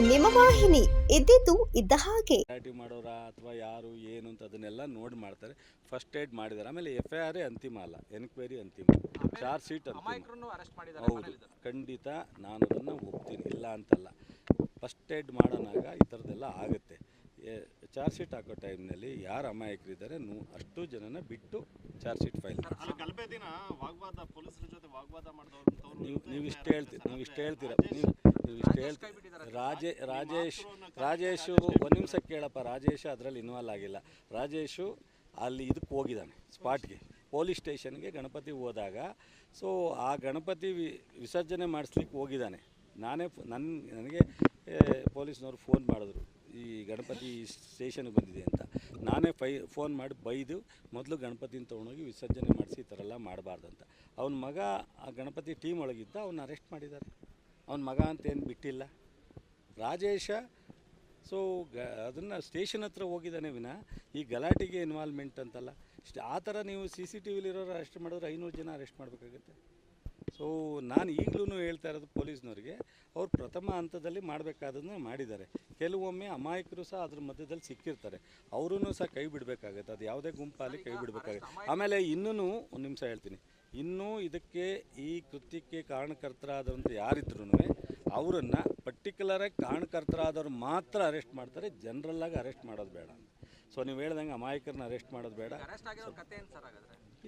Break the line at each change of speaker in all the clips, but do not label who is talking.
ನಿಮ್ಮ ವಾಹಿನಿ ಇದ್ದಿದ್ದು ಇದ್ದ ಹಾಗೆ.
ಗಲಾಟೆ ಮಾಡೋರ ಅಥವಾ ಯಾರು ಏನು ಅಂತ ಅದನ್ನೆಲ್ಲ ನೋಡಿ ಮಾಡ್ತಾರೆ. ಫಸ್ಟ್ ಏಡ್ ಮಾಡಿದ್ದಾರೆ. ಆಮೇಲೆ ಎಫ್ ಐ ಆರ್ ಅಂತಿಮ ಅಲ್ಲ. ಎನ್ಕ್ವೈರಿ ಅಂತಿಮ. ಚಾರ್ಜ್ ಶೀಟ್ ಅಂತಿಮ.
ಅಮಾಯಕರನ್ನು ಅರೆಸ್ಟ್ ಮಾಡಿದ್ದಾರೆ
ಹೌದು. ಖಂಡಿತ ನಾನು ಅದನ್ನು ಒಪ್ತೀನಿ. ಇಲ್ಲ ಅಂತಲ್ಲ. ಫಸ್ಟ್ ಏಡ್ ಮಾಡೋನಾಗ ಈ ಥರದ್ದೆಲ್ಲ ಆಗುತ್ತೆ. ಚಾರ್ಜ್ ಶೀಟ್ ಹಾಕೋ ಟೈಮ್ನಲ್ಲಿ ಯಾರು ಅಮಾಯಕರಿದ್ದಾರೆ ನೂ ಅಷ್ಟು ಜನನ ಬಿಟ್ಟು ಚಾರ್ಜ್ ಶೀಟ್ ಫೈಲ್ ನೀವು ನೀವು ಇಷ್ಟು ಹೇಳ್ತೀರಿ ನೀವು ಇಷ್ಟು ಹೇಳ್ತೀರ ನೀವು ನೀವು ಇಷ್ಟು ಹೇಳ್ತೀರಿ. ರಾಜೇ ರಾಜೇಶ್ ರಾಜೇಶು ಒಂದು ನಿಮಿಷ ಕೇಳಪ್ಪ ರಾಜೇಶ್ ಅದರಲ್ಲಿ ಇನ್ವಾಲ್ವ್ ಆಗಿಲ್ಲ. ರಾಜೇಶು ಅಲ್ಲಿ ಇದಕ್ಕೆ ಹೋಗಿದ್ದಾನೆ ಸ್ಪಾಟ್ಗೆ ಪೊಲೀಸ್ ಸ್ಟೇಷನ್ಗೆ ಗಣಪತಿ ಹೋದಾಗ. ಸೊ ಆ ಗಣಪತಿ ವಿ ವಿಸರ್ಜನೆ ಮಾಡಿಸ್ಲಿಕ್ಕೆ ಹೋಗಿದ್ದಾನೆ. ನಾನೇ ಫ್- ನನ್ನ ನನಗೆ ಪೊಲೀಸ್ನವ್ರು ಫೋನ್ ಮಾಡಿದ್ರು. ಈ ಗಣಪತಿ ಸ್ಟೇಷನ್ಗೆ ಬಂದಿದೆ ಅಂತ. ನಾನೇ ಫೈ, ಫೋನ್ ಮಾಡಿ ಬೈದು ಮೊದಲು ಗಣಪತಿನ ತೊಗೊಂಡೋಗಿ ವಿಸರ್ಜನೆ ಮಾಡಿಸಿ ಈ ಥರ ಎಲ್ಲ ಮಾಡಬಾರ್ದಂತ ಅವನ ಮಗ, ಆ ಗಣಪತಿ ಟೀಮ್ ಒಳಗಿದ್ದ ಅವನ್ನ ಅರೆಸ್ಟ್ ಮಾಡಿದ್ದಾರೆ. ಅವನ ಮಗ ಅಂತ ಏನು ಬಿಟ್ಟಿಲ್ಲ. ರಾಜೇಶ, ಸೊ ಗ, ಅದನ್ನು ಸ್ಟೇಷನ್ ಹತ್ರ ಹೋಗಿದ್ದಾನೆ ವಿನ. ಈ ಗಲಾಟೆಗೆ ಇನ್ವಾಲ್ವ್ಮೆಂಟ್ ಅಂತಲ್ಲ. ಆ ಥರ ನೀವು ಸಿ ಸಿ ಟಿ ವಿಲಿರೋರು ಅರೆಸ್ಟ್ ಮಾಡಿದ್ರೆ ಐನೂರು ಜನ ಅರೆಸ್ಟ್ ಮಾಡಬೇಕಾಗುತ್ತೆ. ಸೊ ನಾನು ಈಗಲೂ ಹೇಳ್ತಾ ಇರೋದು ಪೊಲೀಸ್ನವ್ರಿಗೆ, ಅವ್ರು ಪ್ರಥಮ ಹಂತದಲ್ಲಿ ಮಾಡಬೇಕಾದದನ್ನ ಮಾಡಿದ್ದಾರೆ. ಕೆಲವೊಮ್ಮೆ ಅಮಾಯಕರು ಸಹ ಅದ್ರ ಮಧ್ಯದಲ್ಲಿ ಸಿಕ್ಕಿರ್ತಾರೆ. ಅವರೂ ಸಹ ಕೈ ಬಿಡಬೇಕಾಗತ್ತೆ. ಅದು ಯಾವುದೇ ಗುಂಪಲ್ಲಿ ಕೈ ಬಿಡಬೇಕಾಗತ್ತೆ. ಆಮೇಲೆ ಇನ್ನೂ ಒಂದು ನಿಮಿಷ ಹೇಳ್ತೀನಿ. ಇನ್ನೂ ಇದಕ್ಕೆ ಈ ಕೃತ್ಯಕ್ಕೆ ಕಾರಣಕರ್ತರಾದಂಥ ಯಾರಿದ್ರು ಅವರನ್ನು ಪರ್ಟಿಕ್ಯುಲರಾಗಿ ಕಾರಣಕರ್ತರಾದವ್ರು ಮಾತ್ರ ಅರೆಸ್ಟ್ ಮಾಡ್ತಾರೆ. ಜನರಲ್ಲಾಗಿ ಅರೆಸ್ಟ್ ಮಾಡೋದು ಬೇಡ. ಸೊ ನೀವು ಹೇಳ್ದಂಗೆ ಅಮಾಯಕರನ್ನ ಅರೆಸ್ಟ್ ಮಾಡೋದು ಬೇಡ.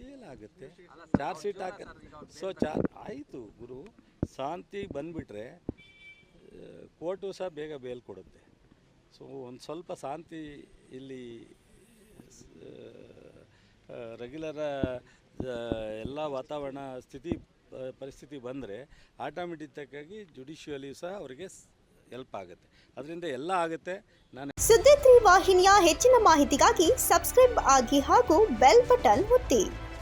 ಅರೆಸ್ಟ್
ಆಗುತ್ತೆ. ಚಾರ್ಜ್ ಶೀಟ್ ಹಾಕ ಸೊ ಚಾರ್ ಆಯಿತು ಗುರು ಶಾಂತಿ ಬಂದುಬಿಟ್ರೆ ಕೋರ್ಟು ಸಹ ಬೇಗ ಬೇಲ್ ಕೊಡುತ್ತೆ. ಸೊ ಒಂದು ಸ್ವಲ್ಪ ಶಾಂತಿ ಇಲ್ಲಿ ರೆಗ್ಯುಲರ ಎಲ್ಲ ವಾತಾವರಣ ಸ್ಥಿತಿ ಪರಿಸ್ಥಿತಿ ಬಂದರೆ ಆಟೋಮೆಟಿಕ್ಕಾಗಿ ಜುಡಿಷಿಯಲಿ ಸಹ ಅವರಿಗೆ ಹೆಲ್ಪ್ ಆಗುತ್ತೆ. ಅದರಿಂದ ಎಲ್ಲ ಆಗುತ್ತೆ. ನಾನು
ಸುದ್ದಿ ತ್ರೀ ವಾಹಿನಿಯ ಹೆಚ್ಚಿನ ಮಾಹಿತಿಗಾಗಿ ಸಬ್ಸ್ಕ್ರೈಬ್ ಆಗಿ ಹಾಗೂ ಬೆಲ್ ಬಟನ್ ಒತ್ತಿ.